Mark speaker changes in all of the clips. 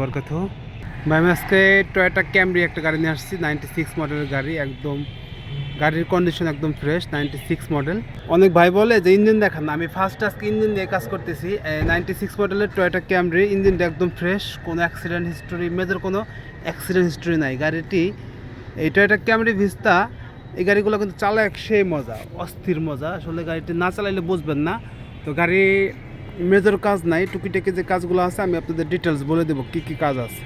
Speaker 1: বরকত ভাই, আমি আজকে টয়োটা ক্যামরি একটা গাড়ি নিয়ে আসছি নাইনটি সিক্স মডেলের গাড়ি, একদম গাড়ির কন্ডিশন একদম ফ্রেশ নাইনটি সিক্স মডেল অনেক ভাই বলে যে, ইঞ্জিন দেখান না। আমি ফার্স্ট আজকে ইঞ্জিন দিয়ে কাজ করতেছি। নাইনটি সিক্স মডেলের টয়োটা ক্যামরি ইঞ্জিনটা একদম ফ্রেশ কোনো অ্যাক্সিডেন্ট হিস্টোরি মেজর কোনো অ্যাক্সিডেন্ট হিস্টোরি নাই। গাড়িটি, এই টয়োটা ক্যামরি ভিস্তা এই গাড়িগুলো কিন্তু চালা এক সেই মজা, অস্থির মজা। আসলে গাড়িটি না চালাইলে বুঝবেন না। তো গাড়ি মেজর কাজ নাই, টুকিটাকি যে কাজগুলো আছে, আমি আপনাদের ডিটেলস বলে দেবো কী কী কাজ আছে।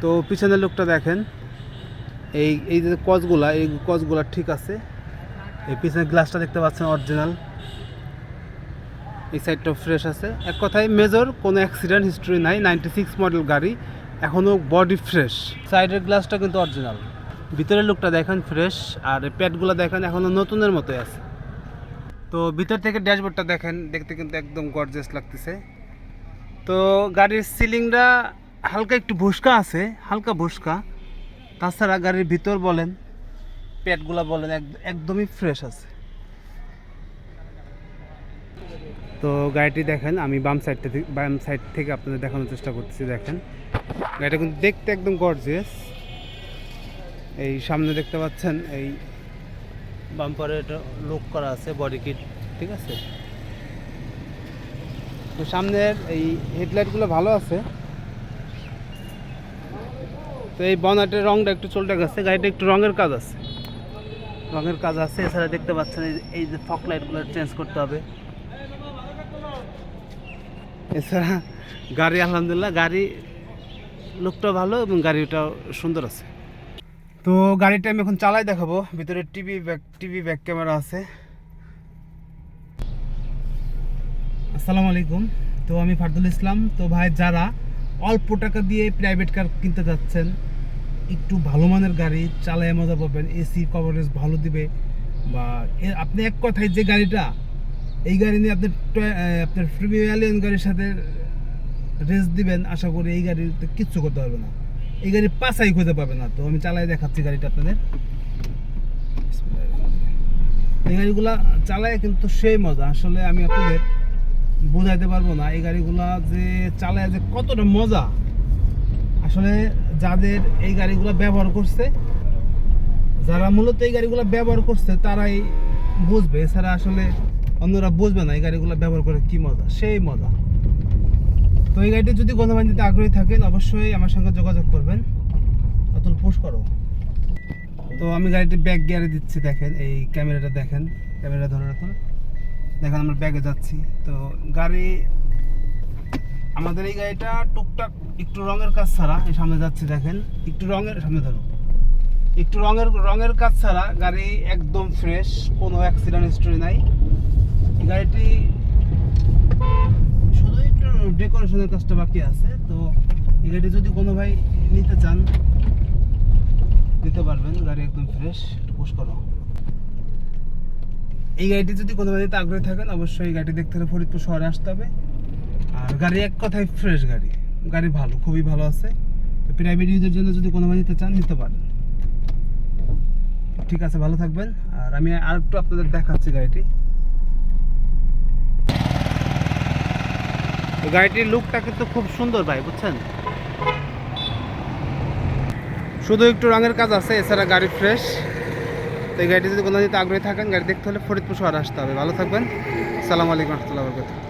Speaker 1: তো পিছনের লোকটা দেখেন, এই এই যে কজগুলা, এই কজগুলা ঠিক আছে। এই পিছনের গ্লাসটা দেখতে পাচ্ছেন অরিজিনাল এই সাইডটা ফ্রেশ আছে। এক কথায় মেজর কোনো অ্যাক্সিডেন্ট হিস্ট্রি নাই নাইনটি সিক্স মডেল গাড়ি এখনও বডি ফ্রেশ সাইডের গ্লাসটা কিন্তু অরিজিনাল ভিতরের লোকটা দেখেন ফ্রেশ আর প্যাডগুলো দেখেন এখনও নতুনের মতোই আছে। তো ভিতর থেকে ড্যাশবোর্ডটা দেখেন, দেখতে কিন্তু একদম গর্জেস লাগতেছে। তো গাড়ির সিলিংটা হালকা একটু ভুসকা আছে, হালকা ভুসকা। তাছাড়া গাড়ির ভিতর বলেন, প্যাডগুলো বলেন, এক- একদমই ফ্রেশ আছে। তো গাড়িটি দেখেন, আমি বাম সাইড থেকে, বাম সাইড থেকে আপনাদের দেখানোর চেষ্টা করতেছি, দেখেন। গাড়িটা কিন্তু দেখতে একদম গর্জিয়াস এই সামনে দেখতে পাচ্ছেন, এই বাম্পারে লুক করা আছে বডি কিট ঠিক আছে? তো সামনের এই হেডলাইটগুলো ভালো আছে। তো এই বনাটের রংটা একটু চলতে গেছে, গাড়িটা একটু রঙের কাজ আছে। রঙের কাজ আছে, এছাড়া দেখতে পাচ্ছেন এই যে ফক লাইটগুলো চেঞ্জ করতে হবে। এছাড়া গাড়ি, আলহামদুলিল্লাহ, গাড়ি লুকটা ভালো এবং গাড়িটাও সুন্দর আছে। তো গাড়িটা আমি এখন চালাই দেখাবো। ভিতরে TV back TV back camera আছে। আসসালামু আলাইকুম তো আমি ফারদুল ইসলাম। তো ভাই, যারা অল্প টাকা দিয়ে প্রাইভেট কার কিনতে যাচ্ছেন, একটু ভালো মানের গাড়ি চালায় মজা পাবেন। এসি কভারেজ ভালো দিবে। বা আপনি এক কথায় যে গাড়িটা, এই গাড়ি নিয়ে আপনি আপনার প্রিমিয়ালিয়ন গাড়ির সাথে রেস দিবেন, আশা করি এই গাড়িতে কিচ্ছু করতে পারবে না। এই গাড়ি পাশাই খুঁজে পাবে না তো, আমি চালাই দেখাচ্ছি গাড়িটা আপনাদের। এই গাড়িগুলা চালায় কিন্তু সেই মজা। আসলে আমি আপনাদের বোঝাইতে পারব না, এই গাড়িগুলা যে চালায় যে কতটা মজা। আসলে যাদের এই গাড়িগুলো ব্যবহার করছে, যারা মূলত এই গাড়িগুলো ব্যবহার করছে, তারাই বুঝবে। এছাড়া আসলে অন্যরা বুঝবে না এই গাড়িগুলো ব্যবহার করে কি মজা, সেই মজা। তো এই গাড়িটি যদি গন্ধ দিতে আগ্রহী থাকেন, অবশ্যই আমার সঙ্গে যোগাযোগ করবেন। অতুল পুশ করো। তো আমি গাড়িটি ব্যাক গিয়ারে দিচ্ছি, দেখেন, এই ক্যামেরাটা দেখেন। ক্যামেরা ধরে রাখুন। দেখেন, আমরা ব্যাগে যাচ্ছি। তো গাড়ি, আমাদের এই গাড়িটা টুকটাক একটু রঙের কাজ ছাড়া এই সামনে যাচ্ছি, দেখেন। একটু রঙের, সামনে ধরো। একটু রঙের রঙের কাজ ছাড়া গাড়ি একদম ফ্রেশ কোনো অ্যাক্সিডেন্ট হিস্টোরি নাই। গাড়িটি ডেকোরেশনের কাজটা বাকি আছে, তো এই গাড়ি যদি কোনো ভাই নিতে চান, নিতে পারবেন, গাড়ি একদম ফ্রেশ পুশ করো। এই গাড়িটি যদি কোনো ভাই নিতে আগ্রহী থাকেন, অবশ্যই এই গাড়ি দেখতে হলে ফরিদপুর শহরে আসতে হবে। আর গাড়ি এক কথায় ফ্রেশ গাড়ি গাড়ি ভালো, খুবই ভালো আছে। তো প্রাইভেট ইউজের জন্য যদি কোনো ভাই নিতে চান, নিতে পারেন। ঠিক আছে, ভালো থাকবেন। আর আমি আর একটু আপনাদের দেখাচ্ছি গাড়িটি। গাড়িটির লুকটা কিন্তু খুব সুন্দর ভাই, বুঝছেন? শুধু একটু রঙের কাজ আছে, এছাড়া গাড়ি ফ্রেশ তো এই গাড়িটি যদি কোনো দিতে আগ্রহী থাকেন, গাড়ি দেখতে হলে ফরিদপুর শহরে আসতে হবে। ভালো থাকবেন। সালাম আলাইকুম রহমতুল্লাহ